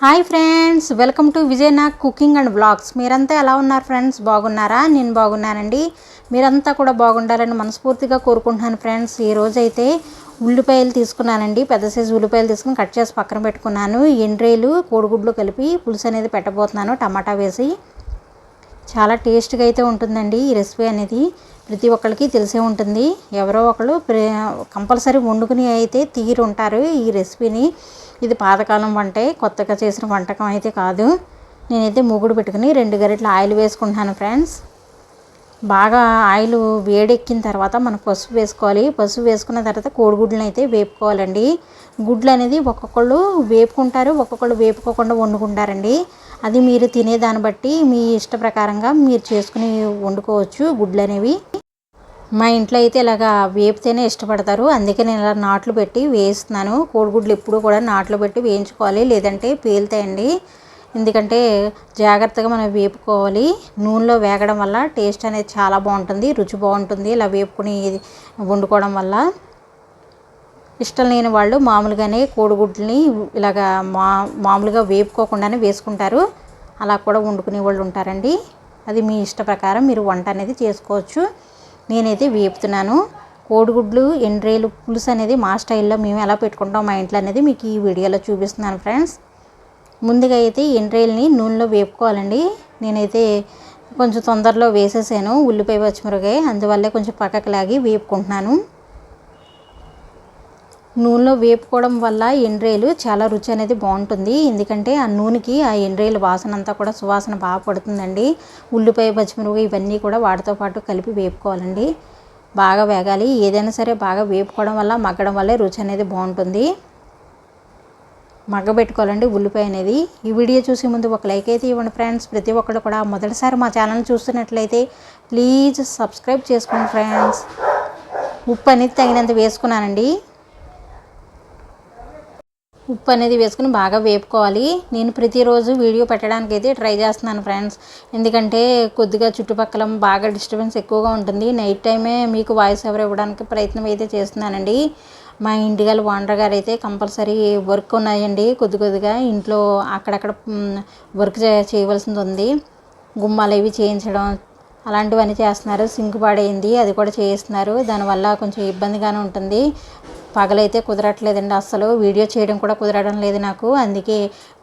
Hi friends welcome to Vijayanag cooking and blogs మీరంతా ఎలా ఉన్నారు ఫ్రెండ్స్? బాగున్నారా? నేను బాగున్నానండి. మీరంతా కూడా బాగుండాలని మనస్ఫూర్తిగా కోరుకుంటున్నాను ఫ్రెండ్స్. ఈరోజైతే అయితే ఉల్లిపాయలు తీసుకున్నానండి. పెద్ద సైజు ఉల్లిపాయలు తీసుకుని కట్ చేసి పక్కన పెట్టుకున్నాను. ఎండ్రేలు కోడిగుడ్లు కలిపి పులుసు అనేది పెట్టబోతున్నాను టమాటా వేసి. చాలా టేస్ట్గా అయితే ఉంటుందండి ఈ రెసిపీ అనేది. ప్రతి ఒక్కరికి తెలిసే ఉంటుంది. ఎవరో ఒకళ్ళు కంపల్సరీ వండుకుని అయితే తీరు ఉంటారు ఈ రెసిపీని. ఇది పాతకాలం వంటే కొత్తగా చేసిన వంటకం అయితే కాదు. నేనైతే మూగుడు పెట్టుకుని రెండు గరిటెల ఆయిల్ వేసుకుంటున్నాను ఫ్రెండ్స్. బాగా ఆయిల్ వేడెక్కిన తర్వాత మనం పసుపు వేసుకోవాలి. పసుపు వేసుకున్న తర్వాత కోడిగుడ్లను అయితే వేపుకోవాలండి. గుడ్లు అనేది ఒక్కొక్కళ్ళు వేపుకుంటారు ఒక్కొక్కళ్ళు వేపుకోకుండా వండుకుంటారండి. అది మీరు తినే దాన్ని బట్టి మీ ఇష్ట ప్రకారంగా మీరు చేసుకుని వండుకోవచ్చు గుడ్లు అనేవి మా ఇంట్లో అయితే ఇలాగా వేపితేనే ఇష్టపడతారు. అందుకే నేను ఇలా నాట్లు పెట్టి వేస్తున్నాను. కోడిగుడ్లు ఎప్పుడు కూడా నాట్లు పెట్టి వేయించుకోవాలి. లేదంటే పేలుతాయండి. ఎందుకంటే జాగ్రత్తగా మనం వేపుకోవాలి. నూనెలో వేగడం వల్ల టేస్ట్ అనేది చాలా బాగుంటుంది. రుచి బాగుంటుంది. ఇలా వేపుకుని వండుకోవడం వల్ల. ఇష్టం లేని వాళ్ళు మామూలుగానే కోడిగుడ్లని ఇలాగా మా మామూలుగా వేపుకోకుండానే వేసుకుంటారు. అలా కూడా వండుకునే వాళ్ళు ఉంటారండి. అది మీ ఇష్ట ప్రకారం మీరు వంట అనేది చేసుకోవచ్చు. నేనైతే వేపుతున్నాను. కోడిగుడ్లు ఎండ్రేలు పులుసు అనేది మా స్టైల్లో మేము ఎలా పెట్టుకుంటాం మా ఇంట్లో అనేది మీకు ఈ వీడియోలో చూపిస్తున్నాను ఫ్రెండ్స్. ముందుగా అయితే ఎండ్రేల్ని నూనెలో వేపుకోవాలండి. నేనైతే కొంచెం తొందరలో వేసేసాను ఉల్లిపాయ పచ్చిమిరకాయ అందువల్లే కొంచెం పక్కకు లాగి వేపుకుంటున్నాను. నూనెలో వేపుకోవడం వల్ల ఎండ్రేలు చాలా రుచి అనేది బాగుంటుంది. ఎందుకంటే ఆ నూనెకి ఆ ఎండ్రేలు వాసన అంతా కూడా సువాసన బాగా పడుతుందండి. ఉల్లిపాయ పచ్చిమిరపకాయ ఇవన్నీ కూడా వాటితో పాటు కలిపి వేపుకోవాలండి. బాగా వేగాలి. ఏదైనా సరే బాగా వేపుకోవడం వల్ల మగ్గడం వల్లే రుచి అనేది బాగుంటుంది. మగ్గబెట్టుకోవాలండి ఉల్లిపాయ అనేది. ఈ వీడియో చూసే ముందు ఒక లైక్ అయితే ఇవ్వండి ఫ్రెండ్స్. ప్రతి ఒక్కరు కూడా మొదటిసారి మా ఛానల్ చూస్తున్నట్లయితే ప్లీజ్ సబ్స్క్రైబ్ చేసుకోండి ఫ్రెండ్స్. ఉప్పు అనేది తగినంత వేసుకున్నానండి. ఉప్పు అనేది వేసుకుని బాగా వేపుకోవాలి. నేను ప్రతిరోజు వీడియో పెట్టడానికి అయితే ట్రై చేస్తున్నాను ఫ్రెండ్స్. ఎందుకంటే కొద్దిగా చుట్టుపక్కల బాగా డిస్టర్బెన్స్ ఎక్కువగా ఉంటుంది. నైట్ టైమే మీకు వాయిస్ ఎవరు ఇవ్వడానికి ప్రయత్నం అయితే చేస్తున్నానండి. మా ఇంటిగల ఓనర్ గారు అయితే కంపల్సరీ వర్క్ ఉన్నాయండి. కొద్ది కొద్దిగా ఇంట్లో అక్కడక్కడ వర్క్ చేయవలసింది ఉంది. గుమ్మాలు ఇవి చేయించడం అలాంటివన్నీ చేస్తున్నారు. సింక్ పాడైంది. అది కూడా చేయిస్తున్నారు. దానివల్ల కొంచెం ఇబ్బందిగానే ఉంటుంది. పగలైతే కుదరట్లేదండి. అసలు వీడియో చేయడం కూడా కుదరడం లేదు నాకు. అందుకే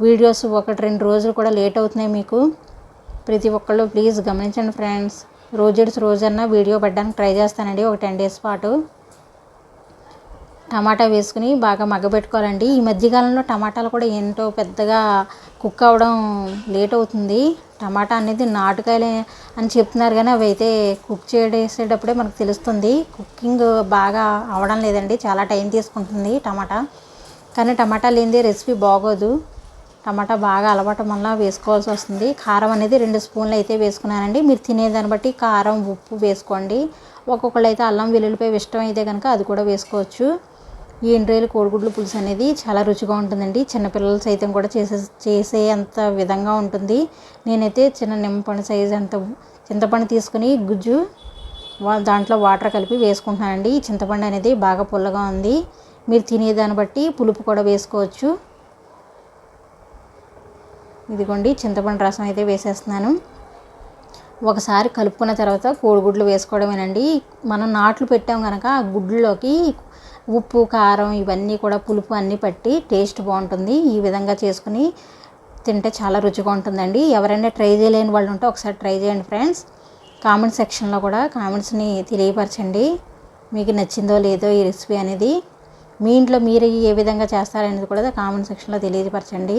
వీడియోస్ ఒకటి రెండు రోజులు కూడా లేట్ అవుతున్నాయి మీకు. ప్రతి ఒక్కళ్ళు ప్లీజ్ గమనించండి ఫ్రెండ్స్. రోజుడిసి రోజన్నా వీడియో పెట్టడానికి ట్రై చేస్తానండి. ఒక టెన్ డేస్ పాటు. టమాటా వేసుకుని బాగా మగ్గబెట్టుకోవాలండి. ఈ మధ్యకాలంలో టమాటాలు కూడా ఏంటో పెద్దగా కుక్ అవ్వడం లేట్ అవుతుంది. టమాటా అనేది నాటుకాయలే అని చెప్తున్నారు కానీ అవి అయితే కుక్ చేసేటప్పుడే మనకు తెలుస్తుంది. కుకింగ్ బాగా అవడం లేదండి. చాలా టైం తీసుకుంటుంది టమాటా. కానీ టమాటా లేనిదే రెసిపీ బాగోదు. టమాటా బాగా అలవాటం వల్ల వేసుకోవాల్సి వస్తుంది. కారం అనేది రెండు స్పూన్లు అయితే వేసుకున్నానండి. మీరు తినేదాన్ని బట్టి కారం ఉప్పు వేసుకోండి. ఒక్కొక్కళ్ళు అయితే అల్లం వెల్లుల్లిపాయ ఇష్టం అయితే కనుక అది కూడా వేసుకోవచ్చు. ఈ ఎండ్రాయిలు కోడిగుడ్లు పులుసు అనేది చాలా రుచిగా ఉంటుందండి. చిన్నపిల్లల సైతం కూడా చేసే చేసే అంత విధంగా ఉంటుంది. నేనైతే చిన్న నిమ్మపండు సైజ్ అంత చింతపండు తీసుకుని గుజ్జు దాంట్లో వాటర్ కలిపి వేసుకుంటున్నానండి. ఈ చింతపండు అనేది బాగా పుల్లగా ఉంది. మీరు తినేదాన్ని బట్టి పులుపు కూడా వేసుకోవచ్చు. ఇదిగోండి చింతపండు రసం అయితే వేసేస్తున్నాను. ఒకసారి కలుపుకున్న తర్వాత కోడిగుడ్లు వేసుకోవడమేనండి. మనం నాట్లు పెట్టాం కనుక ఆ గుడ్లలోకి ఉప్పు కారం ఇవన్నీ కూడా పులుపు అన్నీ పట్టి టేస్ట్ బాగుంటుంది. ఈ విధంగా చేసుకుని తింటే చాలా రుచిగా ఉంటుందండి. ఎవరైనా ట్రై చేయలేని వాళ్ళు ఉంటే ఒకసారి ట్రై చేయండి ఫ్రెండ్స్. కామెంట్ సెక్షన్లో కూడా కామెంట్స్ని తెలియపరచండి. మీకు నచ్చిందో లేదో ఈ రెసిపీ అనేది మీ ఇంట్లో మీరు ఏ విధంగా చేస్తారనేది కూడా కామెంట్ సెక్షన్లో తెలియపరచండి.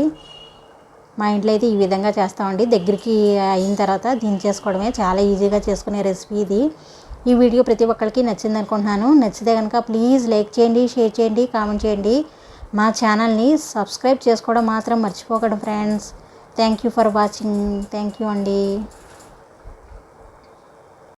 మా ఇంట్లో అయితే ఈ విధంగా చేస్తామండి. దగ్గరికి అయిన తర్వాత దించేసుకోవడమే చాలా ఈజీగా చేసుకునే రెసిపీ ఇది. ఈ వీడియో ప్రతి ఒక్కరికి నచ్చింది అనుకుంటున్నాను. నచ్చితే కనుక ప్లీజ్ లైక్ చేయండి షేర్ చేయండి కామెంట్ చేయండి. మా ఛానల్ని సబ్స్క్రైబ్ చేసుకోవడం మాత్రం మర్చిపోకండి friends thank you for watching thank you అండి.